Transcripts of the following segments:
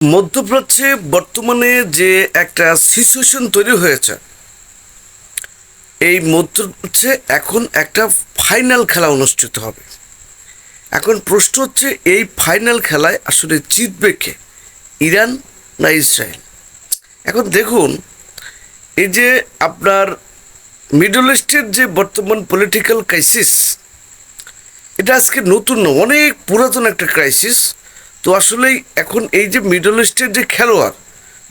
মধ্যপ্রাচ্যে বর্তমানে যে একটা সিচুয়েশন তৈরি হয়েছে, এই মধ্যপ্রাচ্যে এখন একটা ফাইনাল খেলা অনুষ্ঠিত হবে। এখন প্রশ্ন হচ্ছে, এই ফাইনাল খেলায় আসলে জিতবে কে? ইরান না ইসরায়েল? এখন দেখুন, এই যে আপনার মিডল ইস্টের যে বর্তমান পলিটিক্যাল ক্রাইসিস এটা আজকে নতুন অনেক পুরাতন একটা ক্রাইসিস তো আসলেই এখন এই যে মিডল ইস্টের যে খেলোয়াড়,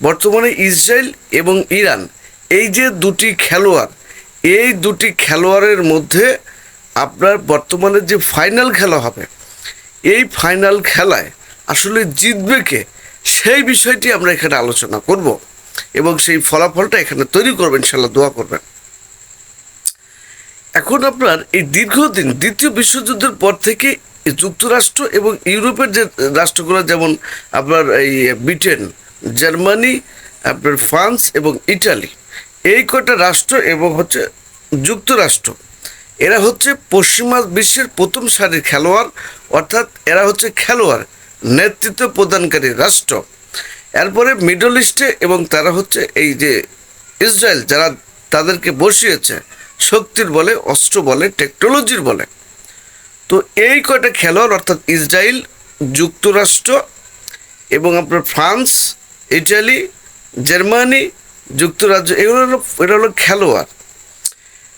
বর্তমানে ইসরায়েল এবং ইরান এই যে দুটি খেলোয়াড়, এই দুটি খেলোয়াড়ের মধ্যে আপনার বর্তমানে যে ফাইনাল খেলা হবে, এই ফাইনাল খেলায় আসলে জিতবে কে, সেই বিষয়টি আমরা এখানে আলোচনা করব এবং সেই ফলাফলটা এখানে তৈরি করবেন ইনশাল্লাহ দোয়া করবেন। এখন আপনার এই দীর্ঘদিন, দ্বিতীয় বিশ্বযুদ্ধের পর থেকে যুক্তরাষ্ট্র এবং ইউরোপের যে রাষ্ট্রগুলো, যেমন আপনার এই ব্রিটেন, জার্মানি, আপনার ফ্রান্স এবং ইটালি, এই কয়টা রাষ্ট্র এবং হচ্ছে যুক্তরাষ্ট্র, এরা হচ্ছে পশ্চিমা বিশ্বের প্রথম সারির খেলোয়াড়, অর্থাৎ এরা হচ্ছে খেলোয়াড়, নেতৃত্ব প্রদানকারী রাষ্ট্র। এরপরে মিডল ইস্টে এবং তারা হচ্ছে এই যে ইসরায়েল, যারা তাদেরকে বসিয়েছে, শক্তির বলে, অস্ত্র বলে, টেকনোলজির বলে। তো এই কয়টা খেলোয়াড়, অর্থাৎ ইসরায়েল, যুক্তরাষ্ট্র এবং আপনার ফ্রান্স, ইটালি, জার্মানি, যুক্তরাজ্য, এগুলো হলো, এরা হলো খেলোয়াড়।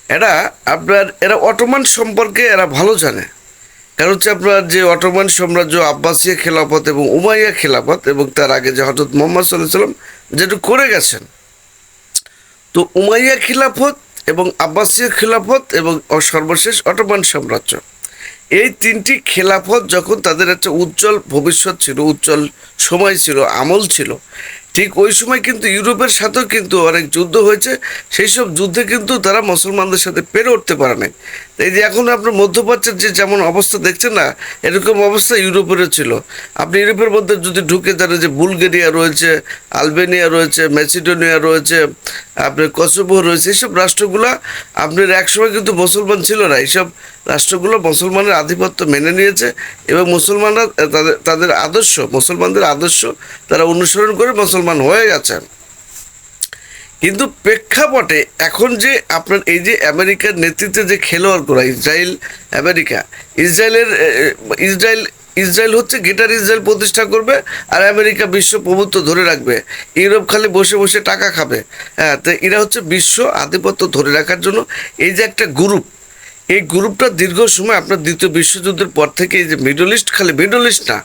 এরা আপনার, এরা অটোমান সম্পর্কে এরা ভালো জানে। কারণ হচ্ছে আপনার যে অটোমান সাম্রাজ্য আব্বাসিয়া খেলাফত এবং উমাইয়া খেলাফত এবং তার আগে যে হজরত মোহাম্মদ সাল্লাহ সাল্লাম যেটা করে গেছেন। তো উমাইয়া খিলাফত এবং আব্বাসীয় খিলাফত এবং সর্বশেষ অটোমান সাম্রাজ্য। এই তিনটি খেলাফত যখন তাদের একটা উজ্জ্বল ভবিষ্যৎ ছিল, উজ্জ্বল সময় ছিল, আমল ছিল, ঠিক ওই সময় কিন্তু ইউরোপের সাথেও কিন্তু অনেক যুদ্ধ হয়েছে। সেই সব যুদ্ধে কিন্তু তারা মুসলমানদের সাথে পেরে উঠতে পারে নাই। এই যে এখন আপনার মধ্যপ্রাচ্যের যে যেমন অবস্থা দেখছেন না, এরকম অবস্থা ইউরোপেরও ছিল। আপনি ইউরোপের মধ্যে যদি ঢুকে যান যে বুলগেরিয়া রয়েছে, আলবেনিয়া রয়েছে মেসিডোনিয়া রয়েছে, আপনার কসোভো রয়েছে এইসব রাষ্ট্রগুলো আপনার একসময় কিন্তু মুসলমান ছিল না। এইসব রাষ্ট্রগুলো মুসলমানের আধিপত্য মেনে নিয়েছে এবং মুসলমানরা তাদের তাদের আদর্শ, মুসলমানদের আদর্শ তারা অনুসরণ করে মুসলমান হয়ে গেছেন। কিন্তু প্রেক্ষাপটে এখন যে আপনার এই যে আমেরিকার নেতৃত্বে যে খেলোয়াড়গুলো ইসরায়েল, আমেরিকা, ইসরায়েলের ইসরায়েল ইসরায়েল হচ্ছে গেটার ইসরায়েল প্রতিষ্ঠা করবে আর আমেরিকা বিশ্ব প্রভুত্ব ধরে রাখবে। ইউরোপ খালি বসে বসে টাকা খাবে। হ্যাঁ তো এরা হচ্ছে বিশ্ব আধিপত্য ধরে রাখার জন্য এই যে একটা গ্রুপ, এই গ্রুপটা দীর্ঘ সময় আপনার দ্বিতীয় বিশ্বযুদ্ধের পর থেকে এই যে মিডল ইস্ট, খালি মিডল ইস্ট না,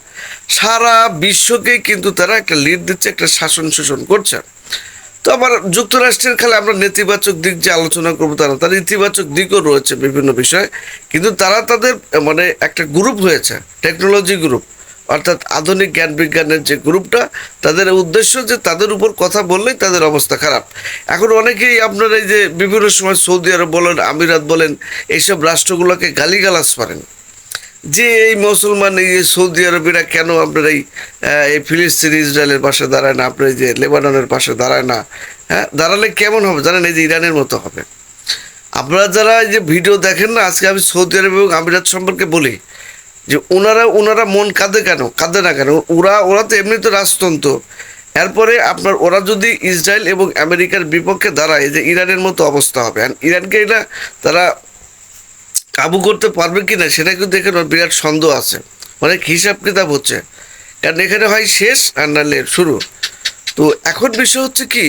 সারা বিশ্বকেই কিন্তু তারা একটা লিড দিচ্ছে, একটা শাসন শোষণ করছে। তো আবার যুক্তরাষ্ট্রের খেলা আমরা নেতিবাচক দিক যে আলোচনা করব, তারা তার ইতিবাচক দিকও রয়েছে বিভিন্ন বিষয়ে। কিন্তু তারা তাদের মানে একটা গ্রুপ হয়েছে টেকনোলজি গ্রুপ অর্থাৎ আধুনিক জ্ঞান বিজ্ঞানের যে গ্রুপটা, তাদের উদ্দেশ্য যে তাদের উপর কথা বললেই তাদের অবস্থা খারাপ। এখন অনেকেই আপনার এই যে বিভিন্ন সময় সৌদি আরব বলেন, আমিরাত বলেন, এইসব রাষ্ট্রগুলোকে গালিগালাজ পারেন যে এই মুসলমান, এই সৌদি আরবিরা কেন আপনার এই এই ফিলিস্তিন, ইসরায়েলের পাশে দাঁড়ায় না, আপনার যে লেবাননের পাশে দাঁড়ায় না হ্যাঁ? দাঁড়ালে কেমন হবে? জানেন, এই যে ইরানের মতো হবে। আপনারা যারা এই যে ভিডিও দেখেন না, আজকে আমি সৌদি আরব এবং আমিরাত সম্পর্কে বলি, যে ওনারা ওনারা মন কাঁদে কেন? কাঁদে না কেন? ওরা ওরা তো এমনি তো রাজতন্ত্র। এরপরে আপনার, ওরা যদি ইসরায়েল এবং আমেরিকার বিপক্ষে দাঁড়ায় যে ইরানের মতো অবস্থা হবে। ইরানকে এটা তারা কাবু করতে পারবে কি না সেটা কিন্তু এখানে বিরাট সন্দেহ আছে। অনেক হিসাব কিতাব হচ্ছে। কারণ এখানে হয় শেষ আর নাহলে শুরু। তো এখন বিষয় হচ্ছে কি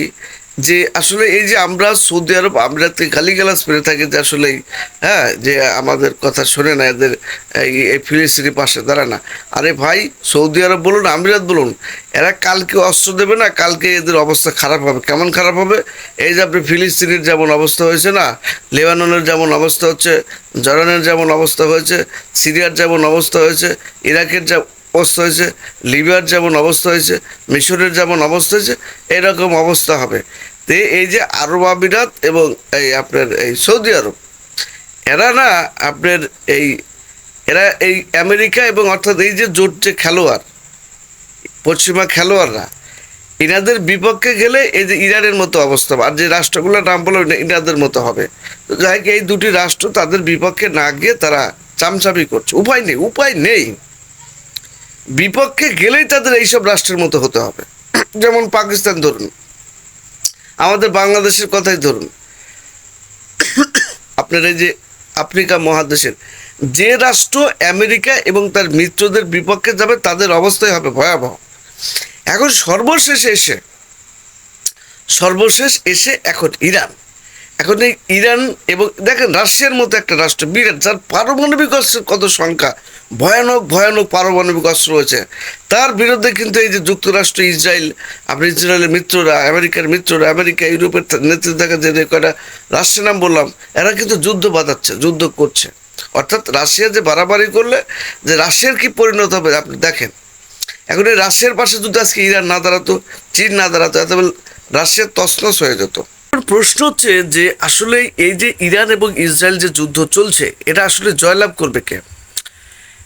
যে আসলে এই যে আমরা সৌদি আরব আমিরাতকে গালিগালাজ পেরে থাকি যে আসলে হ্যাঁ যে আমাদের কথা শোনে না, এদের এই ফিলিস্তিনি পাশে দাঁড়ায় না। আরে ভাই, সৌদি আরব বলুন, আমিরাত বলুন, এরা কালকে অস্ত্র দেবে না, কালকে এদের অবস্থা খারাপ হবে। কেমন খারাপ হবে? এই যে আপনি ফিলিস্তিনের যেমন অবস্থা হয়েছে না, লেবাননের যেমন অবস্থা হচ্ছে, জর্ডানের যেমন অবস্থা হয়েছে, সিরিয়ার যেমন অবস্থা হয়েছে, ইরাকের যা অবস্থা হয়েছে, লিবিয়ার যেমন অবস্থা হয়েছে, মিশরের যেমন অবস্থা হয়েছে, এরকম অবস্থা হবে। তো এই যে আরব আমিরাত এবং এই আপনার এই সৌদি আরব, এরা না আপনার এই, এরা এই আমেরিকা এবং অর্থাৎ এই যে জোট যে খেলোয়াড়, পশ্চিমা খেলোয়াড়রা, ইনাদের বিপক্ষে গেলে এই যে ইরানের মতো অবস্থা। আর যে রাষ্ট্রগুলোর নাম বলো ইনাদের মতো হবে। তো যাই এই দুটি রাষ্ট্র তাদের বিপক্ষে না গিয়ে তারা চামচামি করছে। উপায় নেই উপায় নেই। বিপক্ষে গেলেই তাদের এইসব রাষ্ট্রের মতো হতে হবে। যেমন পাকিস্তান ধরুন। আমাদের বাংলাদেশের কথাই ধরুন। আপনার এই যে আফ্রিকা মহাদেশের, যে রাষ্ট্র আমেরিকা এবং তার মিত্রদের বিপক্ষে যাবে, তাদের অবস্থাই হবে ভয়াবহ। এখন সর্বশেষ এসে সর্বশেষ এসে এখন ইরান। এখন এই ইরান এবং দেখেন রাশিয়ার মতো একটা রাষ্ট্র, বিরাট, যার পারমাণবিক অস্ত্রের কত সংখ্যা, ভয়ানক ভয়ানক পারমাণবিক অস্ত্র রয়েছে। তার বিরুদ্ধে কিন্তু এই যে যুক্তরাষ্ট্র, ইসরায়েল আপনি ইসরায়েলের মিত্ররা, আমেরিকার মিত্ররা, আমেরিকা, ইউরোপের নেতৃত্বে থাকা যে কয়টা রাষ্ট্রের নাম বললাম, এরা কিন্তু যুদ্ধ বাঁধাচ্ছে, যুদ্ধ করছে। অর্থাৎ রাশিয়া যে বাড়াবাড়ি করলে, যে রাশিয়ার কি পরিণত হবে, আপনি দেখেন। এখন এই রাশিয়ার পাশে যদি আজকে ইরান না দাঁড়াতো, চীন না দাঁড়াতো, এত রাশিয়ার তছনছ হয়ে যেত। এখন প্রশ্ন হচ্ছে যে আসলে এই যে ইরান এবং ইসরায়েল যে যুদ্ধ চলছে, এটা আসলে জয়লাভ করবে কে?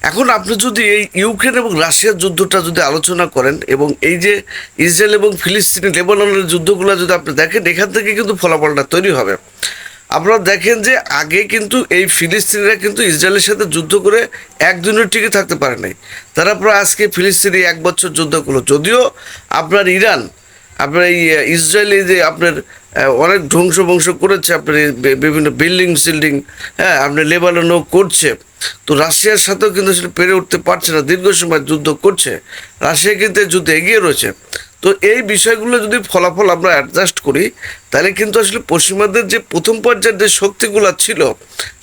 এখন আপনি যদি এই ইউক্রেন এবং রাশিয়ার যুদ্ধটা যদি আলোচনা করেন এবং এই যে ইসরায়েল এবং ফিলিস্তিনি লেবাননের যুদ্ধগুলো যদি আপনি দেখেন, এখান থেকে কিন্তু ফলাফলটা তৈরি হবে। আপনারা দেখেন যে আগে কিন্তু এই ফিলিস্তিনিরা কিন্তু ইসরায়েলের সাথে যুদ্ধ করে একদিনের টিকে থাকতে পারে নাই। তারা আজকে ফিলিস্তিনি এক বছর যুদ্ধ করল। যদিও আপনার ইরান আপনার এই ইসরায়েলে যে আপনার অনেক ধ্বংস বংশ করেছে আপনার বিভিন্ন বিল্ডিং সিল্ডিং হ্যাঁ আপনার লেবাননও করছে। তো রাশিয়ার সাথেও কিন্তু সেটা পেরে উঠতে পারছে না, দীর্ঘ সময় যুদ্ধ করছে। রাশিয়া কিন্তু যুদ্ধে এগিয়ে রয়েছে। তো এই বিষয়গুলো যদি ফলাফল আমরা অ্যাডজাস্ট করি, তাহলে কিন্তু আসলে পশ্চিমাদের যে প্রথম পর্যায়ের যে শক্তিগুলো ছিল,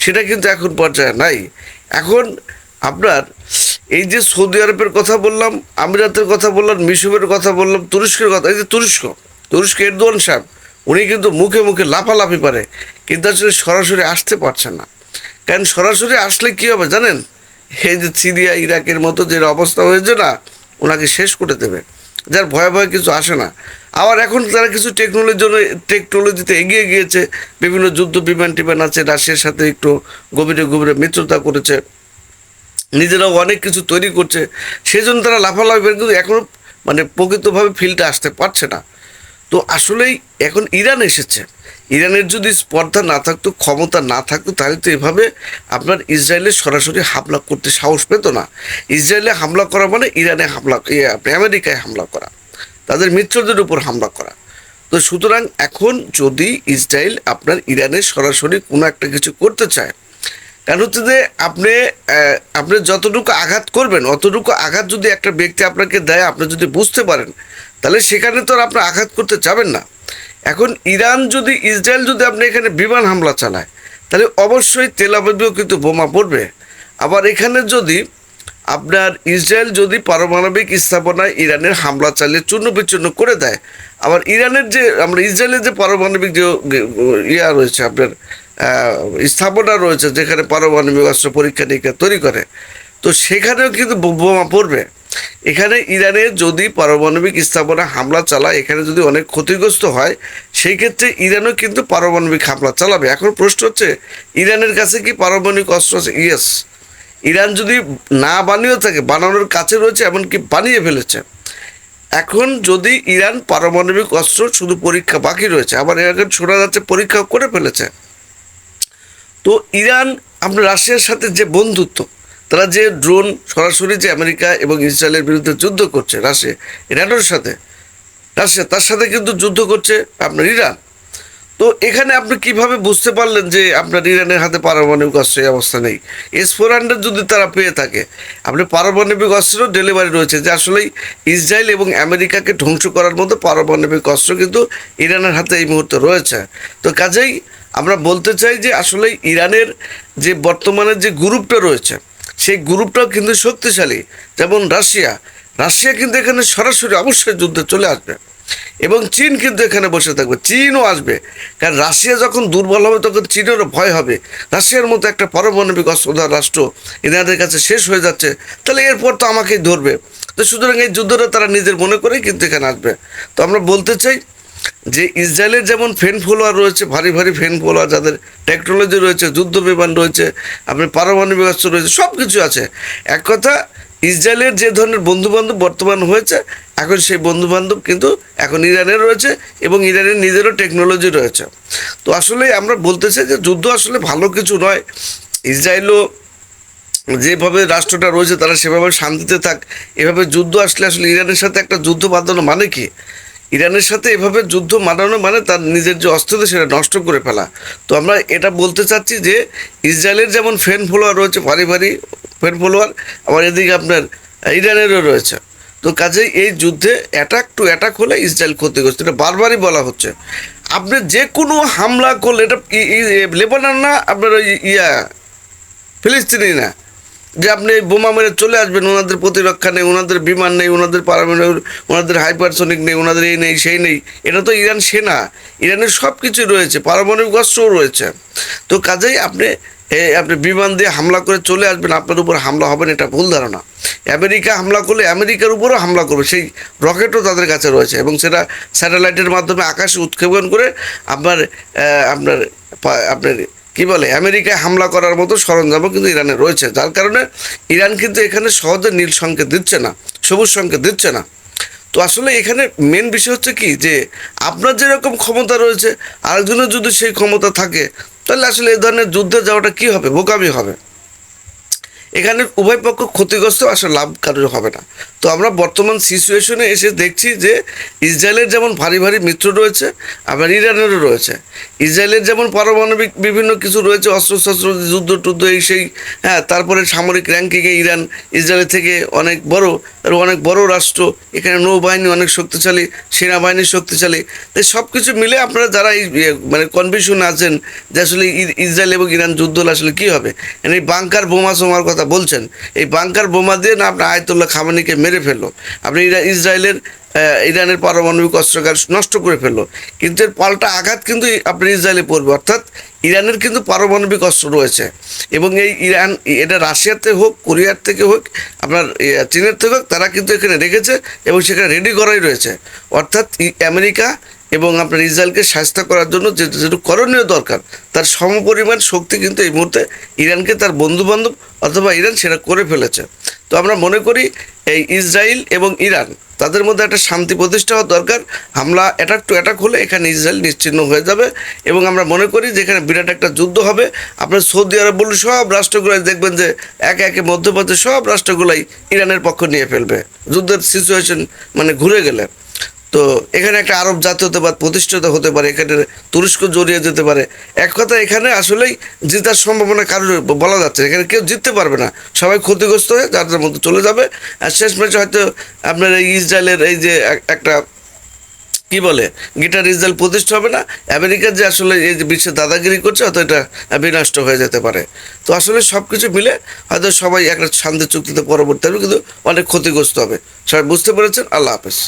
সেটা কিন্তু এখন পর্যায়ে নাই। এখন আপনার এই যে সৌদি আরবের কথা বললাম, আমিরাতের কথা বললাম, মিশরের কথা বললাম, তুরস্কের কথা, এই যে তুরস্ক তুরস্ক এরদোয়ান সাহেব, উনি কিন্তু মুখে মুখে লাফালাফি পারে কিন্তু আসলে সরাসরি আসতে পারছে না। কারণ সরাসরি আসলে কি হবে জানেন? এই যে সিরিয়া, ইরাকের মতো যে অবস্থা হয়েছে না, ওনাকে শেষ করে দেবে। যার ভয়ে ভয়ে কিছু আসে না। আবার এখন তারা কিছু টেকনোলজির জন্য টেকনোলজিতে এগিয়ে গিয়েছে। বিভিন্ন যুদ্ধ বিমান টিমান আছে, রাশিয়ার সাথে একটু গভীরে গভীরে মিত্রতা করেছে। নিজেরাও অনেক কিছু তৈরি করছে। সেই জন্য তারা লাফালাফি কিন্তু এখনও মানে প্রকৃতভাবে ফিল্ডে আসতে পারছে না। তো আসলেই এখন ইরান এসেছে। ইরানের যদি স্পর্ধা না থাকতো, ক্ষমতা না থাকতো, তাহলে তো এভাবে আপনার ইসরায়েলে সরাসরি হামলা করতে সাহস পেত না। ইসরায়েলে হামলা করা মানে ইরানে হামলা আপনি আমেরিকায় হামলা করা। তাদের মিত্রদের উপর হামলা করা। তো সুতরাং এখন যদি ইসরায়েল আপনার ইরানে সরাসরি কোনো একটা কিছু করতে চায় কারণ হচ্ছে যে আপনি আপনি যতটুকু আঘাত করবেন, অতটুকু আঘাত যদি একটা ব্যক্তি আপনাকে দেয়, আপনি যদি বুঝতে পারেন, তাহলে সেখানে তো আর আপনি আঘাত করতে যাবেন না। এখন ইরান যদি, ইসরায়েল যদি আপনি এখানে বিমান হামলা চালায়, তাহলে অবশ্যই তেল আবিবেও কিন্তু বোমা পড়বে। আবার এখানে যদি আপনার ইসরায়েল যদি পারমাণবিক স্থাপনায় ইরানের হামলা চালিয়ে চূর্ণ বিচ্ছিন্ন করে দেয়, আবার ইরানের যে, আমরা ইসরায়েলের যে পারমাণবিক যে ইয়া রয়েছে আপনার স্থাপনা রয়েছে যেখানে পারমাণবিক অস্ত্র পরীক্ষা নিরীক্ষা তৈরি করে। তো সেখানেও কিন্তু বোমা পড়বে। এখানে ইরানে যদি পারমাণবিক স্থাপনা হামলা চালায়, এখানে যদি অনেক ক্ষতিগ্রস্ত হয়, সেই ক্ষেত্রে ইরানও কিন্তু পারমাণবিক হামলা চালাবে। এখন প্রশ্ন হচ্ছে, ইরানের কাছে কি পারমাণবিক অস্ত্র আছে? ইয়েস। ইরান যদি না বানিয়েও থাকে, বানানোর কাছে রয়েছে, এমনকি বানিয়ে ফেলেছে। এখন যদি ইরান পারমাণবিক অস্ত্র শুধু পরীক্ষা বাকি রয়েছে, আবার এখন শোনা যাচ্ছে পরীক্ষা করে ফেলেছে। তো ইরান আপনার রাশিয়ার সাথে যে বন্ধুত্ব, তারা যে ড্রোন সরাসরি যে আমেরিকা এবং ইসরায়েলের বিরুদ্ধে যুদ্ধ করছে রাশিয়া, ইরানের সাথে, রাশিয়া তার সাথে কিন্তু যুদ্ধ করছে আপনার ইরান। তো এখানে আপনি কীভাবে বুঝতে পারলেন যে আপনার ইরানের হাতে পারমাণবিক অস্ত্রের অবস্থা নেই? এস ফোর হান্ড্রেড যদি তারা পেয়ে থাকে, আপনি পারমাণবিক অস্ত্রেরও ডেলিভারি রয়েছে, যে আসলেই ইসরায়েল এবং আমেরিকাকে ধ্বংস করার মতো পারমাণবিক অস্ত্র কিন্তু ইরানের হাতে এই মুহূর্তে রয়েছে। তো কাজেই আমরা বলতে চাই যে আসলে ইরানের যে বর্তমানে যে গ্রুপটা রয়েছে, সেই গ্রুপটাও কিন্তু শক্তিশালী, যেমন রাশিয়া। রাশিয়া কিন্তু এখানে সরাসরি অবশ্যই যুদ্ধে চলে আসবে এবং চীন কিন্তু এখানে বসে থাকবে, চীনও আসবে। কারণ রাশিয়া যখন দুর্বল হবে, তখন চীনেরও ভয় হবে। রাশিয়ার মতো একটা পারমাণবিক অস্ত্রধার রাষ্ট্র এনাদের কাছে শেষ হয়ে যাচ্ছে, তাহলে এরপর তো আমাকেই ধরবে। তো সুতরাং এই যুদ্ধটা তারা নিজের মনে করেই কিন্তু এখানে আসবে। তো আমরা বলতে চাই যে ইসরায়েলের যেমন ফেন ফলোয়ার রয়েছে, ভারী ভারী ফেন ফলোয়ার যাদের টেকনোলজি রয়েছে, যুদ্ধ বিমান রয়েছে আপনার পারমাণবিক অস্ত্র রয়েছে সব কিছু আছে। এক কথা, ইসরায়েলের যে ধরনের বন্ধুবান্ধব বর্তমান হয়েছে, এখন সেই বন্ধুবান্ধব কিন্তু এখন ইরানের রয়েছে এবং ইরানের নিজেরও টেকনোলজি রয়েছে। তো আসলে আমরা বলতে চাই যে যুদ্ধ আসলে ভালো কিছু নয়। ইসরায়েলও যেভাবে রাষ্ট্রটা রয়েছে, তারা সেভাবে শান্তিতে থাক, এভাবে যুদ্ধ আসলে আসলে ইরানের সাথে একটা যুদ্ধ বাঁধানো মানে কি? ইরানের সাথে এভাবে যুদ্ধ মানানো মানে তার নিজের যে অস্ত্রতা সেটা নষ্ট করে ফেলা। তো আমরা এটা বলতে চাচ্ছি যে, ইসরায়েলের যেমন ফ্যান ফলোয়ার রয়েছে ভারী ভারী ফ্যান ফলোয়ার আবার এদিকে আপনার ইরানেরও রয়েছে। তো কাজেই এই যুদ্ধে অ্যাটাক টু অ্যাটাক হলে ইসরায়েল ক্ষতিগ্রস্ত। এটা বারবারই বলা হচ্ছে। আপনি যে কোনো হামলা করলে, এটা লেবানন না, আপনার ওই ইয়া, ফিলিস্তিনি না। যে আপনি এই বোমা মেরে চলে আসবেন, ওনাদের প্রতিরক্ষা নেই, ওনাদের বিমান নেই, ওনাদের পারমাণবিক, ওনাদের হাইপারসনিক নেই, ওনাদের এই নেই, সেই নেই। এটা তো ইরান সেনা। ইরানের সব কিছুই রয়েছে, পারমাণবিক অস্ত্রও রয়েছে। তো কাজেই আপনি আপনি বিমান দিয়ে হামলা করে চলে আসবেন, আপনার উপর হামলা হবে না, এটা ভুল ধারণা। আমেরিকা হামলা করলে আমেরিকার উপরও হামলা করবে, সেই রকেটও তাদের কাছে রয়েছে এবং সেটা স্যাটেলাইটের মাধ্যমে আকাশে উৎক্ষেপণ করে আপনার আপনার আপনার কি বলে, আমেরিকায় হামলা করার মতো সরঞ্জামও কিন্তু ইরানে রয়েছে। যার কারণে ইরান কিন্তু এখানে সহজে নীল সংকেত দিচ্ছে না, সবুজ সংকেত দিচ্ছে না। তো আসলে এখানে মেন বিষয় হচ্ছে কি যে, আপনার যেরকম ক্ষমতা রয়েছে, আরেকজনের যদি সেই ক্ষমতা থাকে, তাহলে আসলে এই ধরনের যুদ্ধে যাওয়াটা কি হবে, বোকামি হবে? এখানে উভয় পক্ষ ক্ষতিগ্রস্ত, আসলে লাভ কারোর হবে না। তো আমরা বর্তমান সিচুয়েশনে এসে দেখছি যে, ইসরায়েলের যেমন ভারী ভারী মিত্র রয়েছে, আবার ইরানেরও রয়েছে। ইসরায়েলের যেমন পারমাণবিক বিভিন্ন কিছু রয়েছে অস্ত্রশস্ত্র যুদ্ধ টুদ্ধ এই সেই হ্যাঁ তারপরে সামরিক র্যাঙ্কিংয়ে ইরান ইসরায়েলের থেকে অনেক বড় আর অনেক বড় রাষ্ট্র এখানে নৌবাহিনী অনেক শক্তিশালী সেনাবাহিনী শক্তিশালী। তাই সব কিছু মিলে আপনারা যারা এই ইয়ে, মানে কনফিউশন আছেন যে আসলে ইসরায়েল এবং ইরান যুদ্ধ হলে আসলে কী হবে মানে এই বাংকার বোমা সোমার কথা বলছেন এই বাংকার বোমা দিয়ে না আপনার আয়তুল্লাহ খামানিকে মেরে ফেলল আপনি ইসরায়েলের ইরানের পারমাণবিক অস্ত্রাগার নষ্ট করে ফেলল। কিন্তু এর পাল্টা আঘাত কিন্তু আপনার ইসরায়েলে পড়বে। অর্থাৎ ইরানের কিন্তু পারমাণবিক অস্ত্র রয়েছে। এবং এই ইরান, এটা রাশিয়াতে হোক, কোরিয়ার থেকে হোক, আপনার চীনের থেকে হোক, তারা কিন্তু এখানে রেখেছে এবং সেখানে রেডি করাই রয়েছে। অর্থাৎ আমেরিকা এবং আপনার ইসরায়েলকে স্বাস্থ্য করার জন্য যে যেটুকু করণীয় দরকার, তার সমপরিমাণ শক্তি কিন্তু এই মুহূর্তে ইরানকে তার বন্ধুবান্ধব অথবা ইরান সেটা করে ফেলেছে। তো আমরা মনে করি এই ইসরায়েল এবং ইরান তাদের মধ্যে একটা শান্তি প্রতিষ্ঠা হওয়া দরকার। হামলা অ্যাটাক টু অ্যাটাক হলে এখানে ইসরায়েল নিশ্চিহ্ন হয়ে যাবে এবং আমরা মনে করি যে এখানে বিরাট একটা যুদ্ধ হবে। আপনার সৌদি আরব বলুন সব রাষ্ট্রগুলাই দেখবেন যে একে একে মধ্যপ্রাচ্যের সব রাষ্ট্রগুলাই ইরানের পক্ষ নিয়ে ফেলবে। যুদ্ধের সিচুয়েশন মানে ঘুরে গেলে। তো এখানে একটা আরব জাতীয়তাবাদ প্রতিষ্ঠিত হতে পারে, এখানে তুরস্ক জড়িয়ে যেতে পারে। এক কথা এখানে আসলেই জেতার সম্ভাবনা কারোর বলা যাচ্ছে এখানে কেউ জিততে পারবে না। সবাই ক্ষতিগ্রস্ত হয়ে যার যার মধ্যে চলে যাবে। আর শেষ ম্যাচে হয়তো আপনার এই ইসরায়েলের এই যে একটা কি বলে, গিটার ইসরায়েল প্রতিষ্ঠা হবে না। আমেরিকার যে আসলে এই যে বিশ্বে দাদাগিরি করছে, হয়তো এটা বিনষ্ট হয়ে যেতে পারে। তো আসলে সব কিছু মিলে হয়তো সবাই একটা শান্তি চুক্তিতে পরবর্তী হবে, কিন্তু অনেক ক্ষতিগ্রস্ত হবে। সবাই বুঝতে পেরেছেন? আল্লাহ হাফেজ।